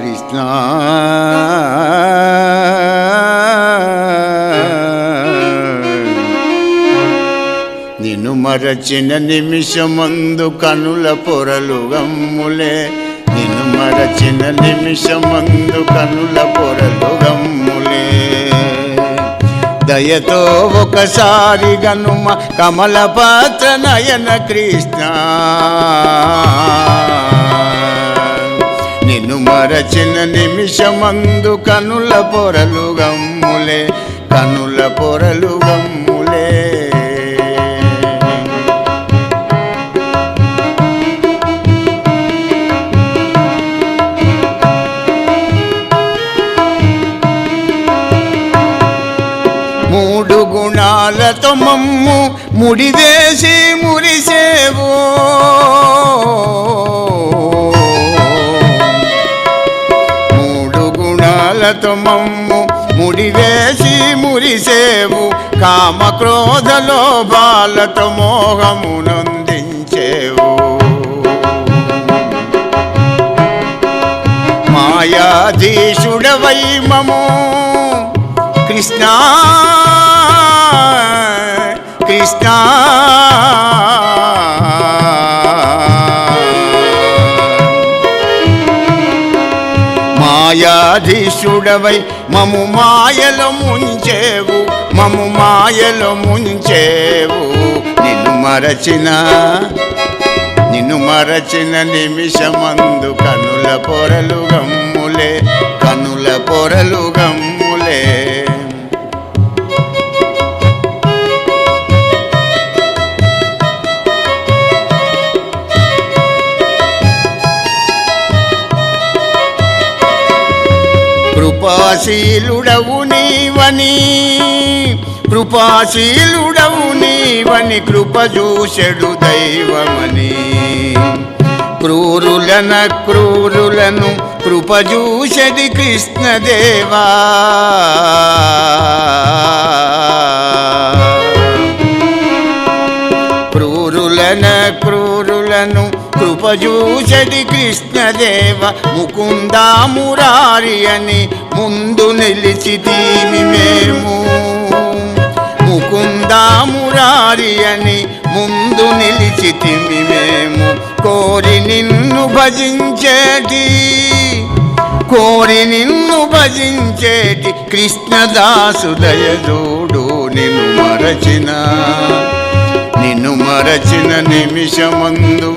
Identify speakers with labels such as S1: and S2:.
S1: కృష్ణ. నిన్ను మరచిన నిమిషమందు కనుల పొరలు గమ్ములే. నిన్ను మరచిన నిమిషమందు కనుల పొరలు గమ్ములే. దయతో ఒకసారి గనుమ కమల పాత్ర నయన కృష్ణ. మరచిన నిమిషమందు కనుల పొరలు గమ్ములే కనుల పొరలు గమ్ములే. మూడు గుణాలతో మమ్ము ముడివేసి మురిసేవో. గుణాలతో మమ్ము ముడివేసి మురిసేవు. కామ క్రోధ లోభాలతో మోహమునందించేవు. మాయాధీషుడవై మము కృష్ణ కృష్ణ మాయాధీశుడవై మము మాయలో ముంచేవు మము మాయలో ముంచేవు. నిన్ను మరచిన నిన్ను మరచిన నిమిషమందు కనుల పొరలు గమ్ములే కనుల పొరలు గమ్ములే. కృపాశీలుడవు నీవని కృపాశీలుడవు నీవని కృప చూసెడు దైవమని. క్రూరులన క్రూరులను కృప చూసెడి కృష్ణదేవా. క్రూరులన క్రూరులను కృపజూషడి కృష్ణదేవ ముకుందా మురారి అని ముందు నిలిచితీమి మేము ముకుందా మురారి అని ముందు నిలిచితిమి మేము కోరి నిన్ను భజించేటి కోరి నిన్ను భజించేటి కృష్ణదాసు దయజోడు నిన్ను మరచిన నిన్ను మరచిన నిమిషమందు